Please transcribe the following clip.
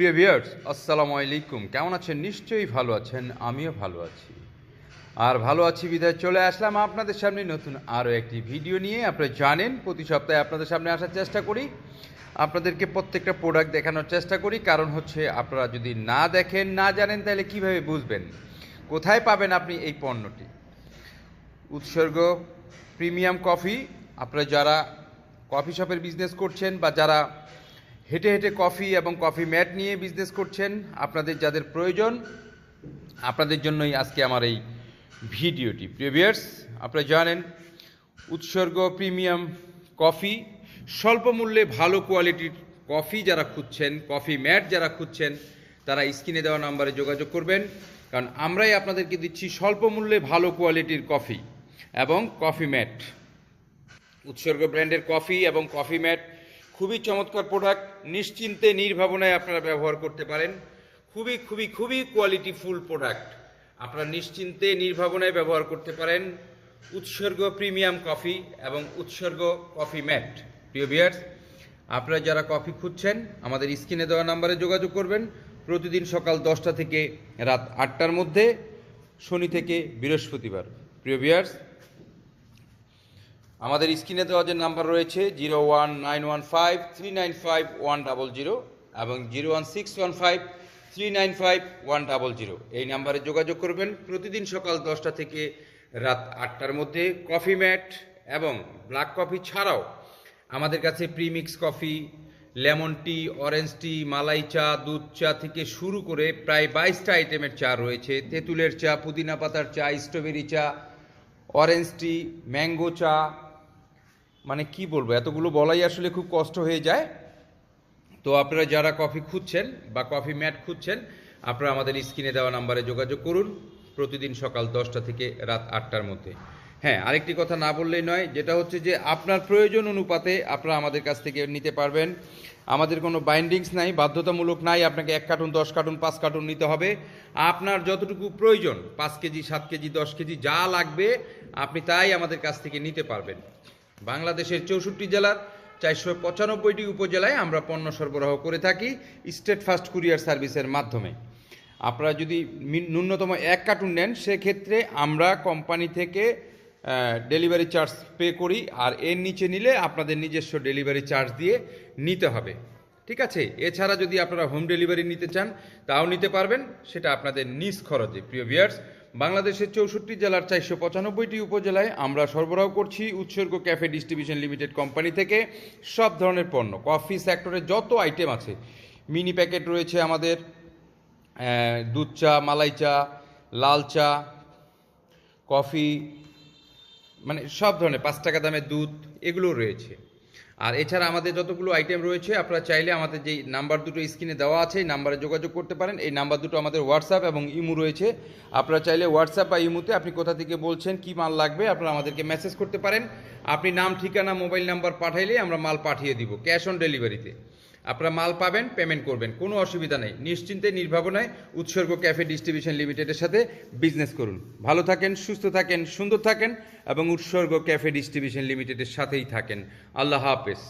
প্রিয় ভিউয়ার্স, আসসালামু আলাইকুম। কেমন আছেন? নিশ্চয়ই ভালো আছেন, আমিও ভালো আছি। আর ভালো আছি বিদায়, চলে আসলাম আপনাদের সামনে নতুন আরও একটি ভিডিও নিয়ে। আপনারা জানেন, প্রতি সপ্তাহে আপনাদের সামনে আসার চেষ্টা করি। আপনাদেরকে প্রত্যেকটা প্রোডাক্ট দেখানোর চেষ্টা করি। কারণ হচ্ছে, আপনারা যদি না দেখেন, না জানেন, তাহলে কীভাবে বুঝবেন? কোথায় পাবেন আপনি এই পণ্যটি? উৎসর্গ প্রিমিয়াম কফি। আপনারা যারা কফি শপের বিজনেস করছেন বা যারা হেঁটে হেঁটে কফি এবং কফি ম্যাট নিয়ে বিজনেস করছেন। আপনাদের যাদের প্রয়োজন, আপনাদের জন্যই আজকে আমার এই ভিডিওটি। প্রিভিয়ার্স আপনারা জানেন, উৎসর্গ প্রিমিয়াম কফি স্বল্প মূল্যে ভালো কোয়ালিটির কফি যারা খুঁজছেন, কফি ম্যাট যারা খুঁজছেন, তারা স্ক্রিনে দেওয়া নাম্বারে যোগাযোগ করবেন। কারণ আমরাই আপনাদেরকে দিচ্ছি স্বল্প মূল্যে ভালো কোয়ালিটির কফি এবং কফি ম্যাট। উৎসর্গ ব্র্যান্ডের কফি এবং কফি ম্যাট খুবই চমৎকার প্রোডাক্ট নিশ্চিন্তে, নির্ভাবনায় আপনারা ব্যবহার করতে পারেন। খুবই খুবই খুবই কোয়ালিটি ফুল প্রোডাক্ট আপনারা নিশ্চিন্তে, নির্ভাবনায় ব্যবহার করতে পারেন। উৎসর্গ প্রিমিয়াম কফি এবং উৎসর্গ কফি ম্যাট প্রিয় বিয়ার্স আপনারা যারা কফি খুঁজছেন, আমাদের স্ক্রিনে দেওয়া নাম্বারে যোগাযোগ করবেন। প্রতিদিন সকাল দশটা থেকে রাত আটটার মধ্যে, শনি থেকে বৃহস্পতিবার। প্রিয় বিয়ার্স আমাদের স্ক্রিনে দেওয়া যে নাম্বার রয়েছে, zero one nine one five three nine five one double zero এবং zero one six one five three nine five one double zero. এই নাম্বারে যোগাযোগ করবেন প্রতিদিন সকাল দশটা থেকে রাত আটটার মধ্যে কফি ম্যাট এবং ব্ল্যাক কফি ছাড়াও আমাদের কাছে premix coffee, lemon tea, orange tea, মালাই চা, দুধ চা থেকে শুরু করে প্রায় বাইশটা আইটেমের চা রয়েছে। তেঁতুলের চা, পুদিনা পাতার চা, স্ট্রবেরি চা, অরেঞ্জ টি, ম্যাঙ্গো চা মানে কি বলব, এতগুলো বলাই আসলে খুব কষ্ট হয়ে যায়। তো আপনারা যারা কফি খুঁজছেন বা কফি ম্যাট খুঁজছেন, আপনারা আমাদের স্ক্রিনে দেওয়া নাম্বারে যোগাযোগ করুন প্রতিদিন সকাল দশটা থেকে রাত আটটার মধ্যে। হ্যাঁ আরেকটি কথা না বললেই নয়, যেটা হচ্ছে যে আপনার প্রয়োজন অনুপাতে আপনারা আমাদের কাছ থেকে নিতে পারবেন। আমাদের কোনো বাইন্ডিংস নাই, বাধ্যতামূলক নাই, আপনাকে এক কার্টুন, দশ কার্টুন, পাঁচ কার্টুন নিতে হবে। আপনার যতটুকু প্রয়োজন, পাঁচ কেজি, সাত কেজি, দশ কেজি যা লাগবে, আপনি তাই আমাদের কাছ থেকে নিতে পারবেন। বাংলাদেশের চৌষট্টি জেলার চারশো পঁচানব্বইটি উপজেলায় আমরা পণ্য সরবরাহ করে থাকি স্টেট ফাস্ট কুরিয়ার সার্ভিসের মাধ্যমে। আপনারা যদি ন্যূনতম এক কার্টুন নেন, সেক্ষেত্রে আমরা কোম্পানি থেকে ডেলিভারি চার্জ পে করি আর এর নিচে নিলে আপনাদের নিজস্ব ডেলিভারি চার্জ দিয়ে নিতে হবে। ঠিক আছে? এছাড়া যদি আপনারা হোম ডেলিভারি নিতে চান, তাও নিতে পারবেন। সেটা আপনাদের নিজ খরচে। প্রিয় ভিয়ার্স বাংলাদেশের চৌষট্টি জেলার চারশো পঁচানব্বইটি উপজেলায় আমরা সরবরাহ করছি উৎসর্গ ক্যাফে ডিস্ট্রিবিউশন লিমিটেড কোম্পানি থেকে সব ধরনের পণ্য। কফি সেক্টরে যত আইটেম আছে, মিনি প্যাকেট রয়েছে আমাদের দুধ চা, মালাই চা, লাল চা, কফি মানে সব ধরনের পাঁচ টাকা দামের দুধ এগুলো রয়েছে। আর এছাড়া আমাদের যতগুলো আইটেম রয়েছে, আপনারা চাইলে আমাদের যেই নাম্বার দুটো স্ক্রিনে দেওয়া আছে, এই নাম্বারে যোগাযোগ করতে পারেন। এই নাম্বার দুটো আমাদের হোয়াটসঅ্যাপ এবং ইমু রয়েছে। আপনারা চাইলে হোয়াটসঅ্যাপ বা ইমুতে আপনি কোথা থেকে বলছেন, কি মাল লাগবে, আপনারা আমাদেরকে মেসেজ করতে পারেন। আপনি নাম, ঠিকানা মোবাইল নাম্বার পাঠাইলে আমরা মাল পাঠিয়ে দিব ক্যাশ অন ডেলিভারিতে আপনারা মাল পাবেন পেমেন্ট করবেন, কোনো অসুবিধা নেই। নিশ্চিন্তে, নির্ভাবনায় উৎসর্গ ক্যাফে ডিস্ট্রিবিউশন লিমিটেডের সাথে বিজনেস করুন। ভালো থাকেন, সুস্থ থাকেন, সুন্দর থাকেন এবং উৎসর্গ ক্যাফে ডিস্ট্রিবিউশন লিমিটেডের সাথেই থাকেন। আল্লাহ হাফেজ।